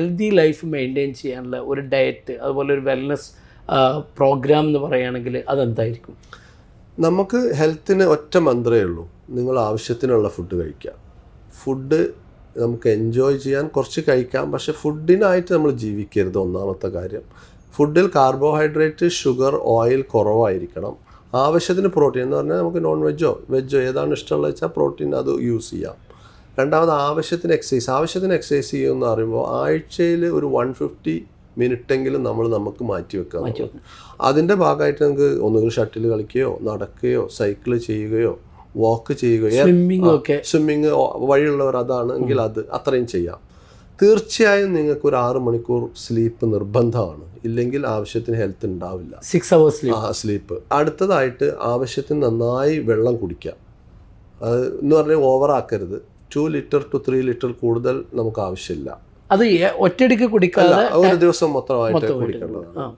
Healthy life maintain ചെയ്യാനുള്ള ഒരു diet അതുപോലെ ഒരു വെൽനസ് പ്രോഗ്രാം എന്ന് പറയുകയാണെങ്കിൽ അതെന്തായിരിക്കും? നമുക്ക് ഹെൽത്തിന് ഒറ്റ മന്ത്രമേ ഉള്ളൂ. നിങ്ങൾ ആവശ്യത്തിനുള്ള ഫുഡ് കഴിക്കുക. ഫുഡ് നമുക്ക് എൻജോയ് ചെയ്യാൻ കുറച്ച് കഴിക്കാം. പക്ഷെ ഫുഡിനായിട്ട് നമ്മൾ ജീവിക്കരുത് ഒന്നാമത്തെ കാര്യം. ഫുഡിൽ കാർബോഹൈഡ്രേറ്റ് ഷുഗർ ഓയിൽ കുറവായിരിക്കണം. ആവശ്യത്തിന് പ്രോട്ടീൻ എന്ന് പറഞ്ഞാൽ നമുക്ക് നോൺ വെജോ വെജോ ഏതാണ് ഇഷ്ടമുള്ളത് വെച്ചാൽ പ്രോട്ടീൻ അത് യൂസ് ചെയ്യാം. രണ്ടാമത് ആവശ്യത്തിന് എക്സസൈസ് ആവശ്യത്തിന് എക്സസൈസ് ചെയ്യുമെന്ന് പറയുമ്പോൾ ആഴ്ചയിൽ ഒരു വൺ ഫിഫ്റ്റി മിനിറ്റെങ്കിലും നമ്മൾ നമുക്ക് മാറ്റി വെക്കാം. അതിന്റെ ഭാഗമായിട്ട് നമുക്ക് ഒന്നുകിൽ ഷട്ടിൽ കളിക്കുകയോ നടക്കുകയോ സൈക്കിൾ ചെയ്യുകയോ വാക്ക് ചെയ്യുകയോ സ്വിമ്മിങ് വഴിയുള്ളവർ അതാണ് എങ്കിൽ അത് അത്രയും ചെയ്യാം. തീർച്ചയായും നിങ്ങൾക്ക് ഒരു ആറ് മണിക്കൂർ സ്ലീപ്പ് നിർബന്ധമാണ്. ഇല്ലെങ്കിൽ ആവശ്യത്തിന് ഹെൽത്ത് ഉണ്ടാവില്ല. സിക്സ് അവേഴ്സ് സ്ലീപ്പ് അടുത്തതായിട്ട് ആവശ്യത്തിന് നന്നായി വെള്ളം കുടിക്കാം. അത് എന്ന് പറഞ്ഞാൽ ഓവർ ആക്കരുത്. Two litre two three litre കൂടുതൽ നമുക്ക് ആവശ്യമില്ല. അത് ഒറ്റയടിക്ക് കുടിക്കാതെ ഒരു ദിവസം മൊത്തമായിട്ട് കുടിക്കേണ്ടതാണ്